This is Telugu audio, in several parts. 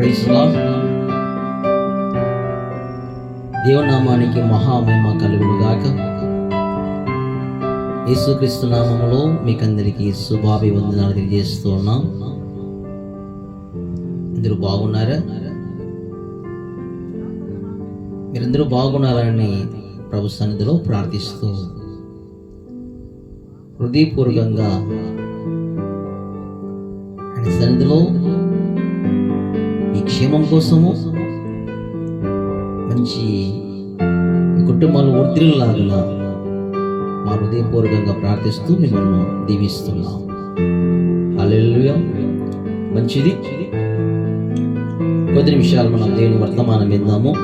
ప్రైజ్ దేవనామానికి మహామహిమ కలుగును గాక. యేసుక్రీస్తు నామంలో మీకందరికీ శుభాభివందనాలు తెలియజేస్తూ ఉన్నాం. అందరూ బాగున్నారా? మీరందరూ బాగున్నారని ప్రభు సన్నిధిలో ప్రార్థిస్తూ హృదయపూర్వకంగా ఆయన సన్నిధిలో ఈ క్షేమం కోసము మంచి మీ కుటుంబాలు ఒత్తిడిలాగా మా హృదయపూర్వకంగా ప్రార్థిస్తూ మిమ్మల్ని దీవిస్తున్నాం. హల్లెలూయా. మంచిది. కొద్ది నిమిషాలు మనం దేవుని వర్తమానం విందాము.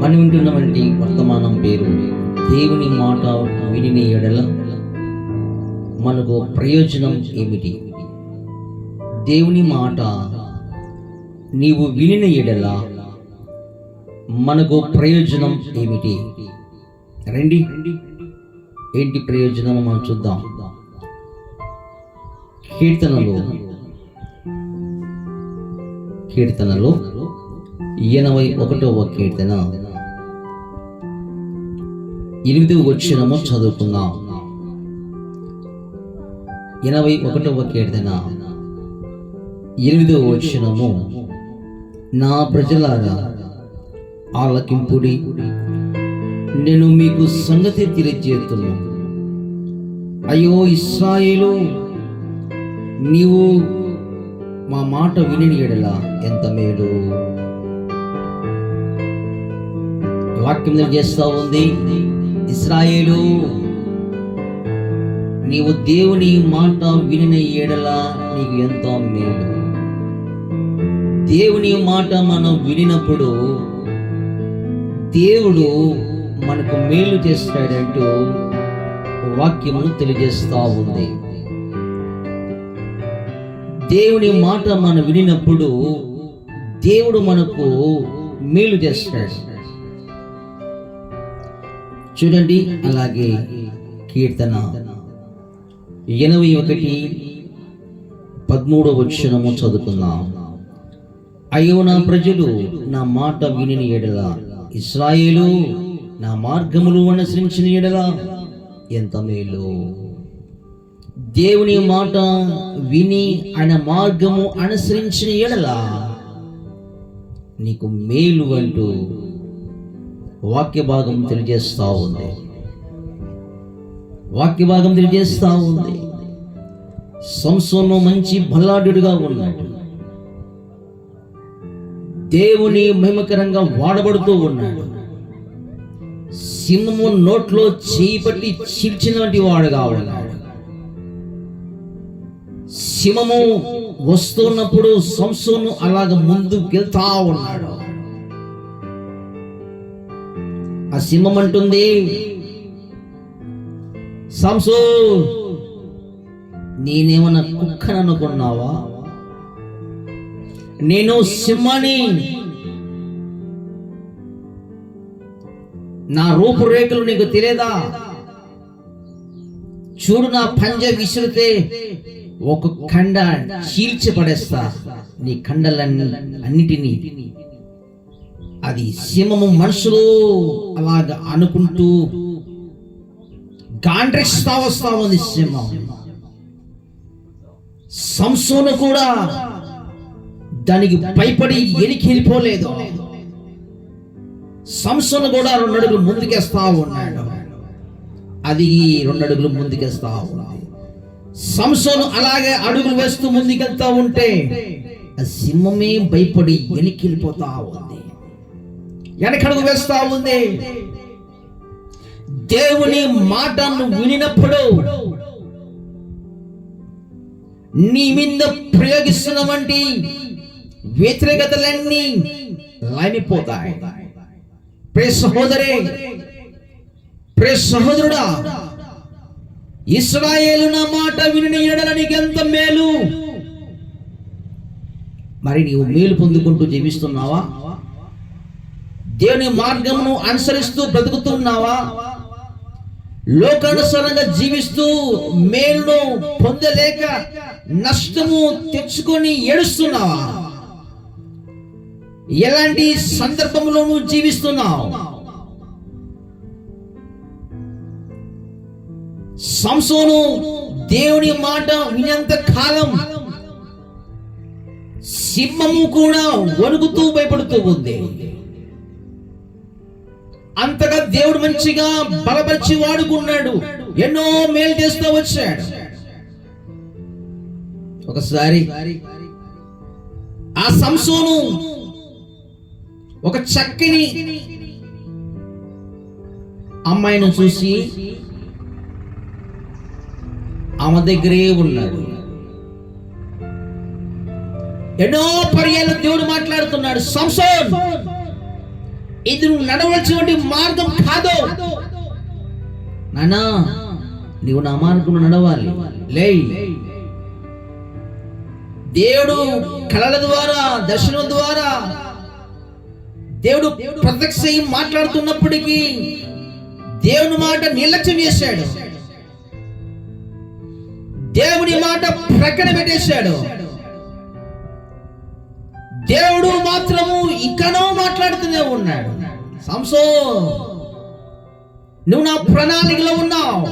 మనం వింటున్నటువంటి వర్తమానం పేరు దేవుని మాట విని ఎడల మనకు ప్రయోజనం ఏమిటి? దేవుని మాట. నీవు వినిన ఎడల మనకు ప్రయోజనం ఏమిటి? రండి. ఏంటి ప్రయోజనం మనం చూద్దాం. కీర్తనలో. కీర్తనలో ఎనభై ఒకటవ కీర్తన. ఎనిమిది వచ్చినము చదువుకుందాం. ఎనభై ఒకటవ కీర్తన. ఎనిమిదవ వచనము. నా ప్రజలారా ఆలకింపుడి. నేను మీకు సంగతి తెలియజేస్తున్నాను. అయ్యో ఇస్రాయేలు నీవు మా మాట విని ఎడలా ఎంత మేలు. వాక్యం చేస్తా ఉంది. ఇస్రాయేలు నీవు దేవుని మాట వినిన ఎడలా నీకు ఎంతో మేలు. దేవుని మాట మనం వినినప్పుడు దేవుడు మనకు మేలు చేస్తాడంటూ వాక్యమును తెలియజేస్తా ఉంది. దేవుని మాట మనం వినినప్పుడు దేవుడు మనకు మేలు చేస్తాడు. చూడండి అలాగే కీర్తన ఎనభై ఒకటి పదమూడవ వచనము చదువుకుందాం. అయ్యో నా ప్రజలు నా మాట విని ఎడల. ఇస్రాయేలు నా మార్గములు అనుసరించిన ఎడల. ఎంత మేలు. దేవుని మాట విని ఆయన మార్గము అనుసరించిన ఎడల. నీకు మేలు అంటూ వాక్య భాగం తెలియజేస్తా ఉంది. వాక్య భాగం తెలియజేస్తా ఉంది. సంసోను మంచి బల్లాడుగా ఉన్నాడు. దేవుని మహిమకరంగా వాడబడుతూ ఉన్నాడు. సింహము నోట్లో చేయి పట్టి వాడు వాడుగా ఉన్నాడు. సింహము వస్తున్నప్పుడు సంసోను అలాగ ముందుకెళ్తా ఉన్నాడు. ఆ సింహం అంటుంది సంసో నేనేమన్నా కుక్కను అనుకున్నావా నేను సింహాన్ని నా రూపురేఖలు నీకు తెలియదా? చూడు నా పంజ విసిరితే ఒక ఖండ చీల్చి పడేస్తా నీ ఖండలన్నీ అన్నిటినీ. అది సింహము మనసులో అలాగ అనుకుంటూ గాండ్రిస్తా వస్తా ఉంది సింహం. సంసోను కూడా దానికి భయపడి ఎనికి వెళ్ళిపోలేదు. సంస్థను కూడా రెండు అడుగులు ముందుకేస్తా ఉన్నాడు. అది రెండు అడుగులు ముందుకేస్తా ఉంది. సంస్థను అలాగే అడుగులు వేస్తూ ముందుకెళ్తా ఉంటే ఆ సింహమే భయపడి వెనక్కి వెళ్ళిపోతా ఉంది. వెనకడుగు వేస్తా ఉంది. దేవుని మాటను వినినప్పుడు నీ మీద ప్రయోగిస్తున్నవంటి వ్యతిరేకతలన్నీ లైమిపోతాయి. ప్రే సహోదరే ప్రే సహోదరుడా ఇస్రాయేలు నా మాట విని ఎడలనికి ఎంత మేలు? మరి నీవు మేలు పొందుకుంటూ జీవిస్తున్నావా? దేవుని మార్గమును అనుసరిస్తూ బ్రతుకుతున్నావా? లోకానుసారంగా జీవిస్తూ మేలును పొందలేక నష్టము తెచ్చుకొని ఏడుస్తున్నావా? ఎలాంటి సందర్భంలో నువ్వు జీవిస్తున్నావు? సంసోను దేవుని మాట వినంత కాలం సింహము కూడా వణుకుతూ భయపడుతూ ఉంది. అంతగా దేవుడు మంచిగా బలపరిచి వాడుకున్నాడు. ఎన్నో మేలు చేస్తూ వచ్చాడు. ఒకసారి ఆ సంసోను ఒక చక్కని అమ్మాయిని చూసి ఆమె దగ్గరే ఉన్నాడు. ఎన్నో పర్యాలు దేవుడు మాట్లాడుతున్నాడు. సంసోన్ ఇది నువ్వు నడవలసినటువంటి మార్గం కాదు. నానా నీవు నా మార్గం నడవాలి. లే దేవుడు కళల ద్వారా దర్శనం ద్వారా దేవుడు ప్రత్యక్ష మాట్లాడుతున్నప్పటికీ దేవుని మాట నిర్లక్ష్యం చేశాడు. దేవుని మాట ప్రక్కన పెట్టేశాడు. దేవుడు మాత్రము ఇంకనో మాట్లాడుతూనే ఉన్నాడు. సంసో నువ్వు నా ప్రణాళికలో ఉన్నావు.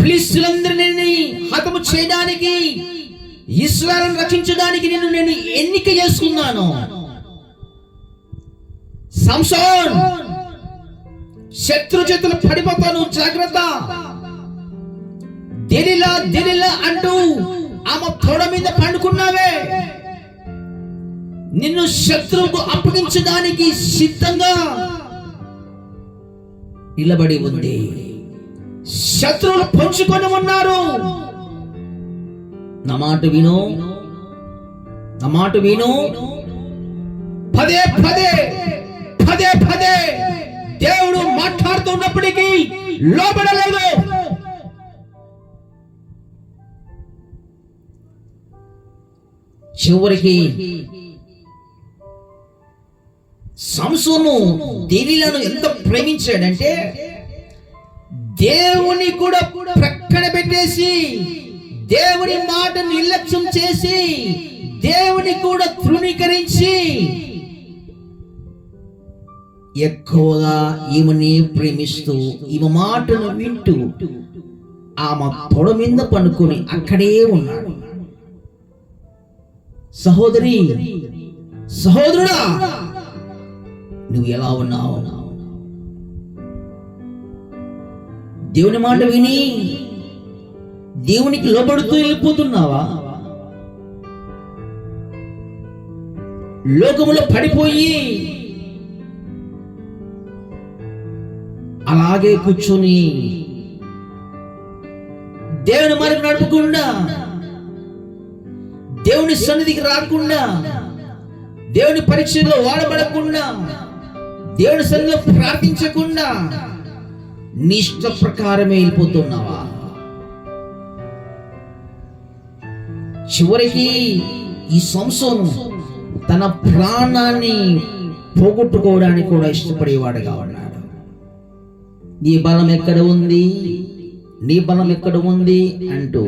ఫిలిస్తులందరినీ హతము చేయడానికి ఇస్రాయలను రక్షించడానికి నేను నేను ఎన్నిక చేసుకున్నాను. సంసోన్! శత్రు చేతులు పడిపోతాను జాగ్రత్త! దిలిలా దిలిలా అంటూ ఆమె తొడ మీద పండుకున్నావే! నిన్ను శత్రువుకు అప్పగించడానికి సిద్ధంగా నిలబడి ఉంది. శత్రువులు పంచుకొని ఉన్నారు. నా మాట విను. నా మాట విను. పదే పదే! పదే పదే దేవుడు మాట్లాడుతున్నప్పటికీ లోపడలేదు చివరికి సంసోను దేవిలను ఎంత ప్రేమించాడంటే దేవుని కూడా ప్రక్కన పెట్టేసి దేవుని మాట నిర్లక్ష్యం చేసి దేవుని కూడా తృణీకరించి ఎక్కువగా ఈమెని ప్రేమిస్తూ ఈమె మాటను వింటూ ఆమె పొడ మీద పండుకొని అక్కడే ఉన్నాడు. సహోదరి సహోదరుడా నువ్వు ఎలా ఉన్నావు? దేవుని మాట విని దేవునికి లోబడుతూ వెళ్ళిపోతున్నావా? లోకములో పడిపోయి అలాగే కూర్చొని దేవుని మార్గం నడపకుండా దేవుని సన్నిధికి రాకుండా దేవుని పరీక్షలో వాడబడకుండా దేవుని సన్నిధిలో ప్రార్థించకుండా నిష్ట ప్రకారమే వెళ్ళిపోతున్నావా? చివరికి ఈ సంసోను తన ప్రాణాన్ని పోగొట్టుకోవడానికి కూడా ఇష్టపడేవాడుగా ఉన్నాడు. నీ బలం ఎక్కడ ఉంది? నీ బలం ఎక్కడ ఉంది? అంటూ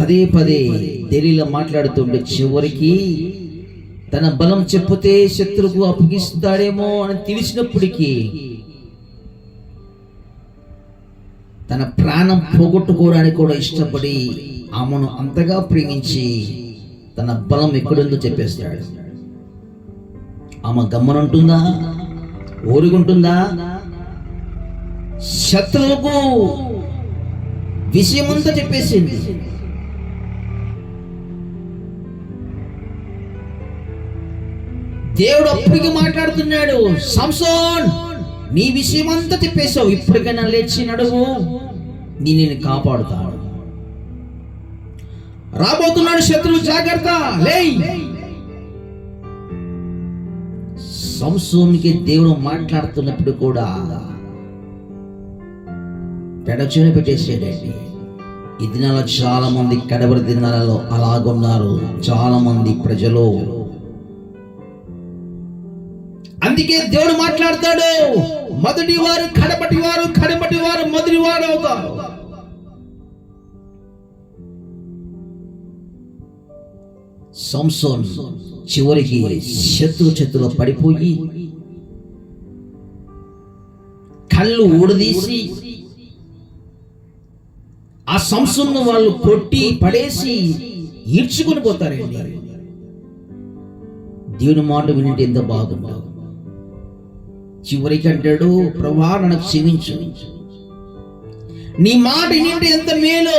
పదే పదే తెలియలో మాట్లాడుతుండే చివరికి తన బలం చెప్పితే శత్రువుకు అప్పగిస్తాడేమో అని తెలిసినప్పటికీ తన ప్రాణం పోగొట్టుకోవడానికి కూడా ఇష్టపడి ఆమెను అంతగా ప్రేమించి తన బలం ఎక్కడుందో చెప్పేస్తాడు. ఆమె గమ్మనుంటుందా? ఊరుకుంటుందా? శత్రువుకు విషయమంతా చెప్పేసింది. దేవుడు అప్పటికి మాట్లాడుతున్నాడు సంసోన్ నీ విషయమంతా చెప్పేశావు. ఇప్పటికైనా లేచి నడువు. నీ నేను కాపాడుతాడు రాబోతున్నాడు శత్రువు జాగ్రత్త లేయ్. సంసోన్కి దేవుడు మాట్లాడుతున్నప్పుడు కూడా పెడచూని పెట్టేసాడండి ఈ దినాల చాలా మంది కడబడి దినాలలో అలాగున్నారు. చాలా మంది ప్రజలు. అందుకే దేవుడు మాట్లాడతాడు. మొదటి వారు కడపటి వారు కడపటి వారు మొదటి వారు అవుతారు సంసోన్ చివరికి శత్రు చేతిలో పడిపోయి కళ్ళు ఊడదీసి ఆ సంసోన్ను వాళ్ళు కొట్టి పడేసి ఈడ్చుకొని పోతారండి. దేవుని మాట వింటే ఎంత బాగుండవు చివరికి అంటాడు ప్రభా నన్ను క్షమించు. నీ మాట వింటే ఎంత మేలు.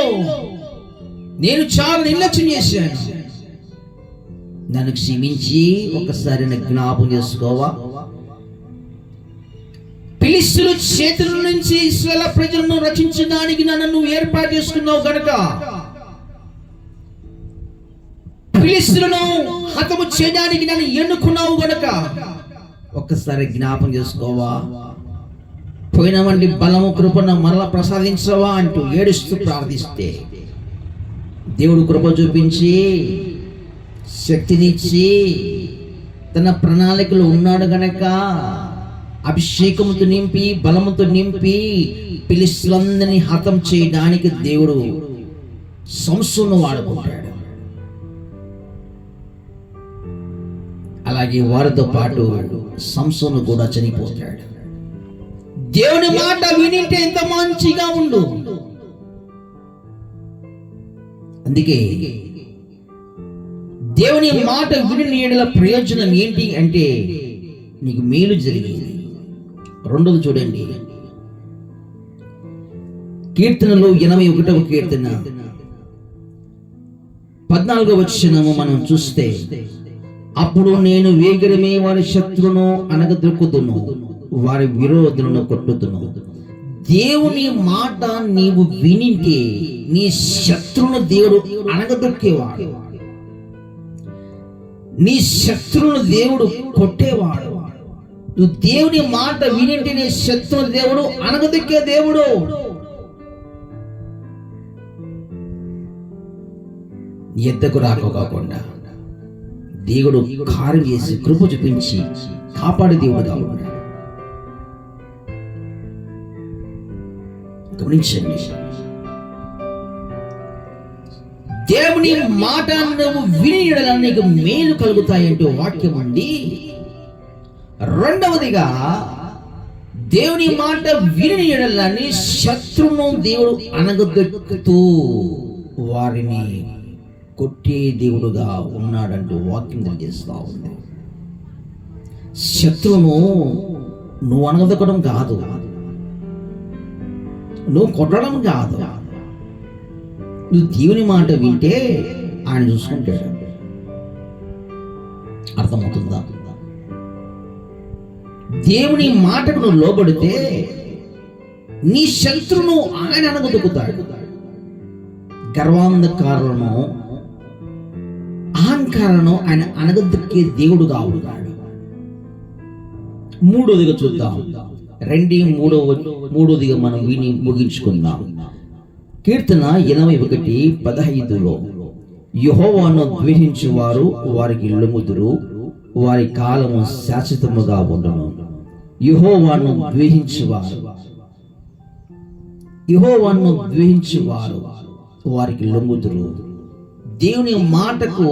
నేను చాలా నిర్లక్ష్యం చేశాను. నన్ను క్షమించి ఒకసారి జ్ఞాపం చేసుకోవా? పిలిస్తుల చేతుల నుంచి ఇస్రాయల ప్రజలను రక్షించడానికి నన్ను నువ్వు ఏర్పాటు చేసుకున్నావు గనక పిలిస్తులను హతము చేయడానికి నన్ను ఎన్నుకున్నావు గనక ఒక్కసారి జ్ఞాపం చేసుకోవా? పోయినవంటి బలము కృపను మరల ప్రసాదించవా అంటూ ఏడుస్తూ ప్రార్థిస్తే. దేవుడు కృప చూపించి శక్తినిచ్చి తన ప్రణాళికలు ఉన్నాడు గనక. అభిషేకముతో నింపి బలముతో నింపి పిలిస్తులందరినీ హతం చేయడానికి దేవుడు సంస్థను వాడుకుంటాడు. అలాగే వారితో పాటు సంస్థను కూడా చనిపోతాడు. దేవుని మాట వినింటే ఎంత మంచిగా ఉండు. అందుకే దేవుని మాట విని నీడల ప్రయోజనం ఏంటి అంటే నీకు మేలు జరిగింది. రెండోది చూడండి. కీర్తనలు ఎనభై ఒకటవ కీర్తన. పద్నాలుగో వచ్చినము మనం చూస్తే అప్పుడు నేను వేగరమే వారి శత్రును అనగదొక్కుతును వారి విరోధులను కొట్టుతును దేవుని మాట నీవు వినింటే నీ శత్రువును దేవుడు అనగదొక్కేవాడు. నీ శత్రువును దేవుడు కొట్టేవాడు. నువ్వు దేవుని మాట వినింటే నీ శత్రువును దేవుడు అనగదిక్కే దేవుడు. నీ ఎద్దకు రాకోకుండా దేవుడు కారు చేసి కృప చూపించి కాపాడే దేవుడుగా ఉన్నాడు. గమనించండి. దేవుని మాట నువ్వు విని నీకు మేలు కలుగుతాయంటూ వాక్యం అండి రెండవదిగా దేవుని మాట విని ఎడలని శత్రువును దేవుడు అనగదొక్కుతూ వారిని కొట్టే దేవుడుగా ఉన్నాడంటూ వాక్యం తెలియజేస్తా ఉంది. శత్రువును నువ్వు అనగదొక్కడం కాదు. నువ్వు కొట్టడం కాదు. నువ్వు దేవుని మాట వింటే ఆయన చూసుకుంటాడు. దేవుని మాటకు నువ్వు లోబడితే నీ శత్రును ఆయన అనుగుతుకుతాడు గర్వాంధకారులను అహంకారను ఆయన అనగదొక్కే దేవుడుగా ఉన్నాడు మూడోదిగా చూద్దాం. రెండి మూడో మూడోదిగా మనం విని ముగించుకుందాం. కీర్తన ఎనభై ఒకటి పదహైదులో యుహోవాను ద్వేషించు వారు వారికి లొంగుదురు వారి కాలము శాశ్వతముగా ఉండను. యుహోవాను ద్వేహించేవారు. యుహోవాను ద్వేహించేవారు. వారికి లొంగుదురు. దేవుని మాటకు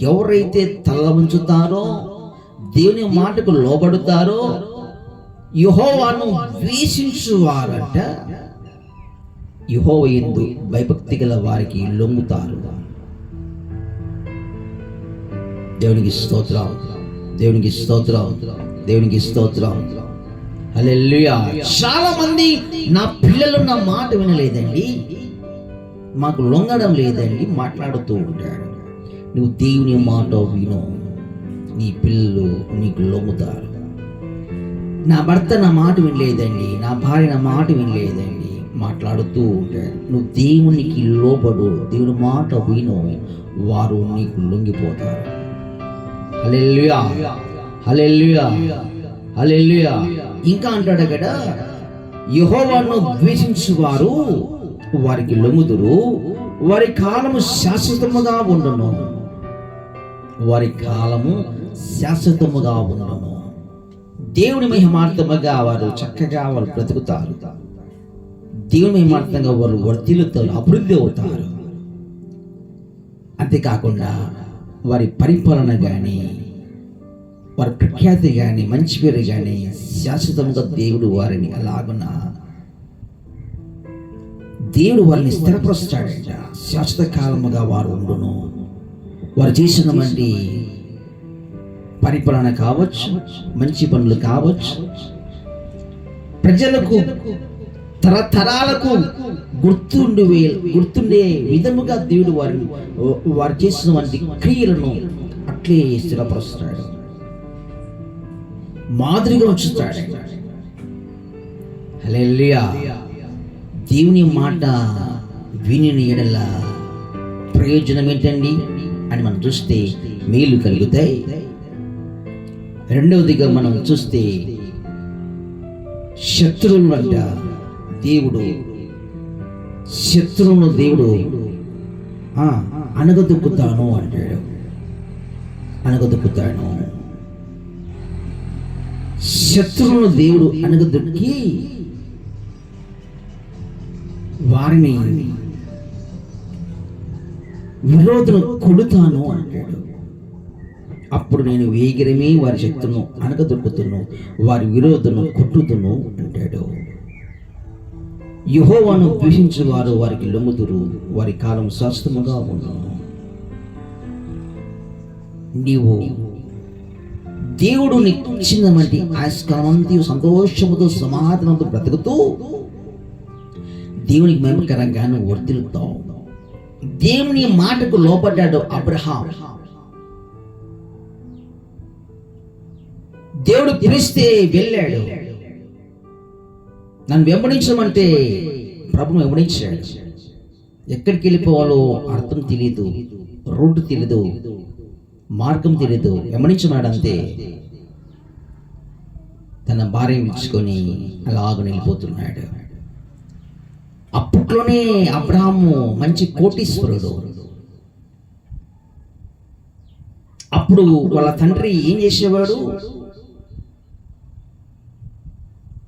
ఎవరైతే తల ఉంచుతారో దేవుని మాటకు లోబడుతారో యుహోవాను ద్వేషించువారట. యుహో ఎందు భయభక్తి గల వారికి లొంగుతారు. దేవునికి స్తోత్రం. దేవునికి స్తోత్రం. దేవునికి స్తోత్రం. హల్లెలూయా. చాలా మంది నా పిల్లలు నా మాట వినలేదండి. మాకు లొంగడం లేదండి మాట్లాడుతూ ఉంటాడు నువ్వు దేవుని మాట విను. నీ పిల్లలు నీకు లొంగుతారు. నా భర్త నా మాట వినలేదండి నా భార్య నా మాట వినలేదండి మాట్లాడుతూ ఉంటాడు నువ్వు దేవునికి లోబడు దేవుని మాట విను. వారు నీకు లొంగిపోతారు. హల్లెలూయా. హలెల్లుయా హల్లెలూయా. ఇంకా అంటాడు కదా యెహోవాను ద్వేషించు వారు వారికి లొంగుదురు వారి కాలము శాశ్వతముగా ఉండును. వారి కాలము శాశ్వతముగా ఉండును. దేవుని మహిమార్థముగా వారు చక్కగా వారు బ్రతుకుతారు. దేవుని మహిమార్థంగా వారు వర్తిల్లుతారు అభివృద్ధి అవుతారు. అంతేకాకుండా వారి పరిపాలన కానీ వారి ప్రఖ్యాతి కానీ మంచి పేరు కానీ శాశ్వతంగా దేవుడు వారిని అలాగున దేవుడు వారిని స్థిరపరుస్తాడంట. శాశ్వత కాలముగా వారు ఉండును. వారు చేసినటువంటి పరిపాలన కావచ్చు మంచి పనులు కావచ్చు ప్రజలకు తరతరాలకు గుర్తుండి గుర్తుండే విధముగా దేవుడు వారిని వారు చేసినటువంటి క్రియలను అట్లే స్థిరపరుస్తాడు. మాదిరిగా ఉంచుతాడు హలెల్లియా. దేవుని మాట విని ఎడల ప్రయోజనం ఏంటండి అని మనం చూస్తే మేలు కలుగుతాయి. రెండవదిగా మనం చూస్తే శత్రువులు అంట దేవుడు. శత్రువును దేవుడు ఆ, అణగదొక్కుతాను అంటాడు. అణగదొక్కుతాను శత్రువును దేవుడు అణగదొక్కి వారిని విరోధులు కొడుతాను అంటాడు. అప్పుడు నేను వేగిరమే వారి శక్తులను అనగదొక్కుతును వారి విరోధులను కొట్టుతును అంటాడు. యుహోవాను ద్వేషించు వారు వారికి లొమ్ముదురు వారి కాలం శాశ్వతముగా ఉన్నాను నీవు దేవుడు నిచ్చినటువంటి ఇచ్చినటువంటి సంతోషముతో సమాధానంతో బ్రతుకుతూ దేవునికి మేమకరంగానే నువ్వు దేవుని మాటకు లోపడ్డాడు అబ్రహాం. దేవుడు పిలిస్తే వెళ్ళాడు. నన్ను వెంబడించమంటే ప్రభును వెంబడించాడు. ఎక్కడికి వెళ్ళిపోవాలో అర్థం తెలియదు రూట్ తెలియదు మార్గం తెలియదు గమనించమాడంతే తన భార్య ఇచ్చుకొని అలాగ నిలిపోతున్నాడు. అప్పట్లోనే అబ్రాహము మంచి కోటీశ్వరుడు. అప్పుడు వాళ్ళ తండ్రి ఏం చేసేవాడు?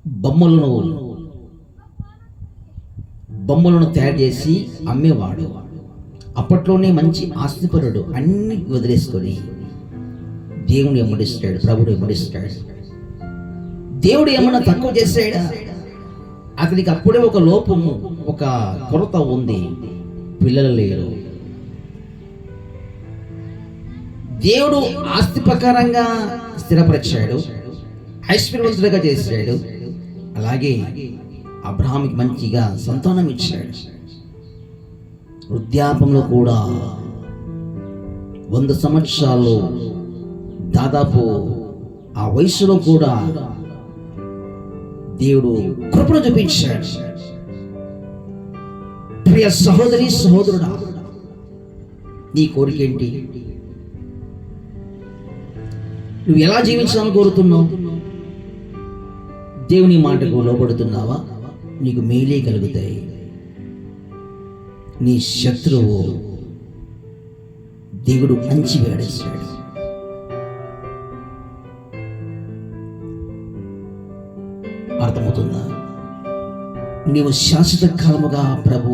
బొమ్మలను బొమ్మలను తయారు చేసి అమ్మేవాడు. అప్పట్లోనే మంచి ఆస్తిపరుడు అన్ని వదిలేసుకొని దేవుడు ఎమ్మడిస్తాడు ప్రభుడు ఎమ్మడిస్తాడు దేవుడు ఏమన్నా తక్కువ చేశాడా? అతనికి అప్పుడే ఒక లోపము ఒక కొరత ఉంది. పిల్లలు లేరు. దేవుడు ఆస్తి ప్రకారంగా స్థిరపరిచాడు ఐశ్వర్యవంతుడిగా చేశాడు. అలాగే అబ్రహాంకి మంచిగా సంతానం ఇచ్చాడు. వృద్ధాపంలో కూడా వంద సంవత్సరాలు దాదాపు ఆ వయసులో కూడా దేవుడు కృపను చూపించాడు. ప్రియ సహోదరి సహోదరుడా నీ కోరిక ఏంటి? నువ్వు ఎలా జీవించాలని కోరుతున్నావు? దేవుని మాటకు లోపడుతున్నావా నీకు మేలే కలుగుతాయి. నీ శత్రువు దేవుడు అంచి వేడేశాడు అర్థమవుతుందా? నీవు శాశ్వత కాలముగా ప్రభు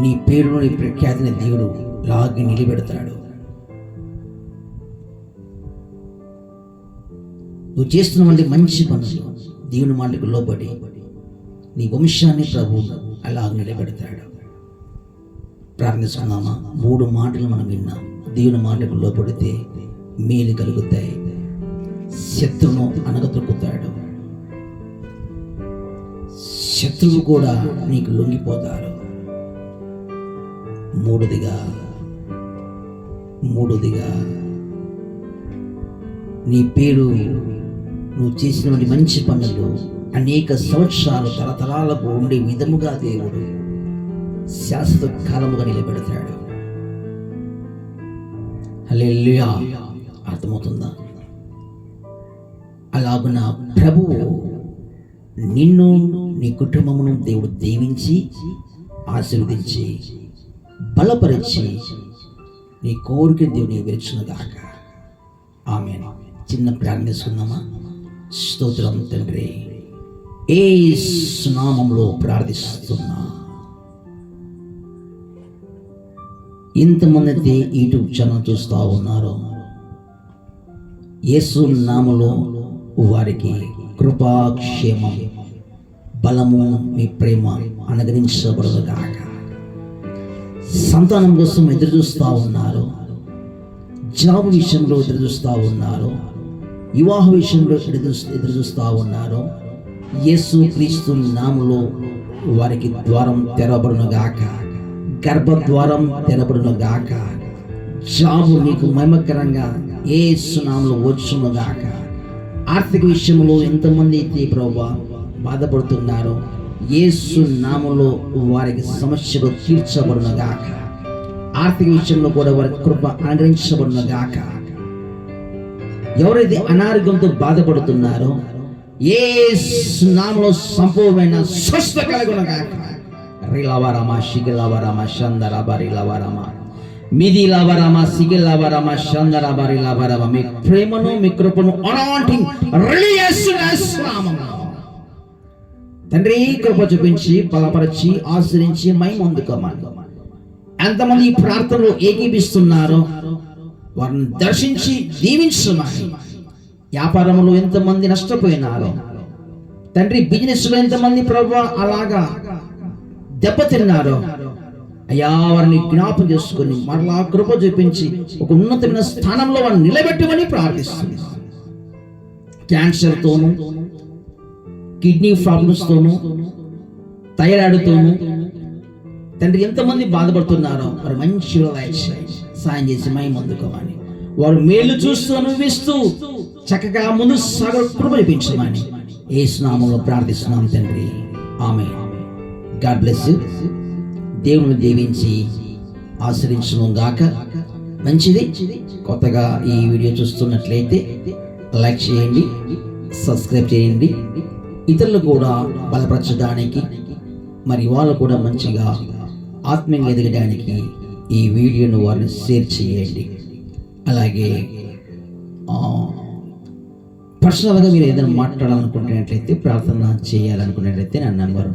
నీ పేరును నీ ప్రఖ్యాతిని దేవుడు లాగి నిలబెడతాడు. నువ్వు చేస్తున్నటువంటి మంచి పనులు దేవుని మాటకు లోబడి నీ వంశాన్ని ప్రభు అలా నిలబెడతాడు. ప్రార్థిస్తున్నామా? మూడు మాటలు మనం విన్నాం. దేవుని మాటకు లోపడితే మేలు కలుగుతాయి. శత్రువును అనగతొక్కుతాడు శత్రువు కూడా నీకు లొంగిపోతారు మూడోదిగా మూడోదిగా నీ పేరు నువ్వు చేసినటువంటి మంచి పనులు అనేక సంవత్సరాలు తరతరాలకు ఉండే విధముగా దేవుడు శాశ్వత కాలముగా నిలబెడతాడు. హల్లెలూయా. అర్థమవుతుందా? అలాగున ప్రభువు నిన్ను నీ కుటుంబమును దేవుడు దీవించి ఆశీర్వదించి బలపరిచి నీ కోరిక దేవుని విరచునుగాక ఆమె చిన్న ప్రార్థిస్తున్నామా స్తోత్రం తండ్రి. ఏ స్నామంలో ప్రార్థిస్తున్నా. ఇంతమంది అయితే యూట్యూబ్ ఛానల్ చూస్తూ ఉన్నారు. యేసు నామలో వారికి కృపాక్షేమం బలము మీ ప్రేమ అనుగ్రహించబడదుగాక సంతానం కోసం ఎదురు చూస్తూ ఉన్నారు. జాబ్ విషయంలో ఎదురు చూస్తూ ఉన్నారు. వివాహ విషయంలో ఎదురు ఎదురు చూస్తూ ఉన్నారు. యేసు క్రీస్తు నామలో వారికి ద్వారం తెరబడును గాక గర్భద్వారం తెరబడును గాక జాబు నీకు మహిమకరంగా ఏ సునాములు వచ్చును గాక ఆర్థిక విషయంలో ఎంతమంది అయితే ప్రభా బాధపడుతున్నారో యేసు నామములో వారికి సమస్యలు తీర్చబడును గాక ఆర్థిక విషయంలో కూడా వారికి కృప అనుగ్రహించబడును గాక ఎవరైతే అనారోగ్యంతో బాధపడుతున్నారో ఏ నామలో సంపూర్ణమైన స్వస్థ కలుగును గాక రిలవరమ శిగిలవరమ షందరబ రిలవరమ మిది లవరమ సిగిలవరమ షందరబ రిలవరమ మీ ప్రేమను మీ కృపను అలాంటి తండ్రి కృప చూపించి బలపరిచి ఆశ్రయించి మై ముందుకోమని ఎంతమంది ఈ ప్రార్థనలో ఏకీపిస్తున్నారో? వారిని దర్శించి దీవించమని. వ్యాపారంలో ఎంతమంది నష్టపోయినారో. తండ్రి బిజినెస్లో ఎంతమంది ప్రభు అలాగా దెబ్బతిన్నారో. అయ్యా వారిని జ్ఞాపం చేసుకుని మరలా కృప చూపించి ఒక ఉన్నతమైన స్థానంలో వారిని నిలబెట్టమని ప్రార్థిస్తుంది క్యాన్సర్తోనూ కిడ్నీ ప్రాబ్లమ్స్తోనూ థైరాయిడ్తోనూ తండ్రి ఎంతమంది బాధపడుతున్నారో వారు మంచి సాయం చేసి మై ముందుకోమని వారు మేలు చూస్తూ అనుభవిస్తూ చక్కగా ముందు సాగర కృప ఏ స్నామంలో ప్రార్థిస్తున్నాం తండ్రి. ఆమె గాడ్ బ్లెస్ దేవుని దీవించి ఆశ్రయించడం గాక. మంచిది. కొత్తగా ఈ వీడియో చూస్తున్నట్లయితే లైక్ చేయండి సబ్స్క్రైబ్ చేయండి. ఇతరులు కూడా బలపరచడానికి మరి వాళ్ళు కూడా మంచిగా ఆత్మీయంగా ఎదగడానికి ఈ వీడియోను వారిని షేర్ చేయండి. అలాగే పర్సనల్గా మీరు ఏదైనా మాట్లాడాలనుకుంటున్నట్లయితే ప్రార్థన చేయాలనుకున్నట్లయితే నా నెంబర్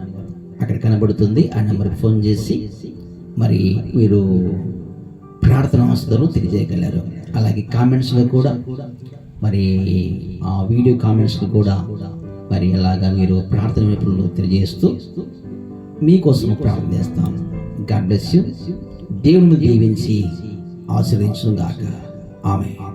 అక్కడ కనబడుతుంది. ఆ నెంబర్కి ఫోన్ చేసి మరి మీరు ప్రార్థన అవసరం తెలియజేయగలరు. అలాగే కామెంట్స్లో కూడా మరి ఆ వీడియో కామెంట్స్లో కూడా మరి ఎలాగా మీరు ప్రార్థన వైపులో తెలియజేస్తూ మీకోసం ప్రార్థన చేస్తాను గాడ్ బ్లెస్ యూ. దేవుని దీవించి ఆశ్రయించుగాక ఆమె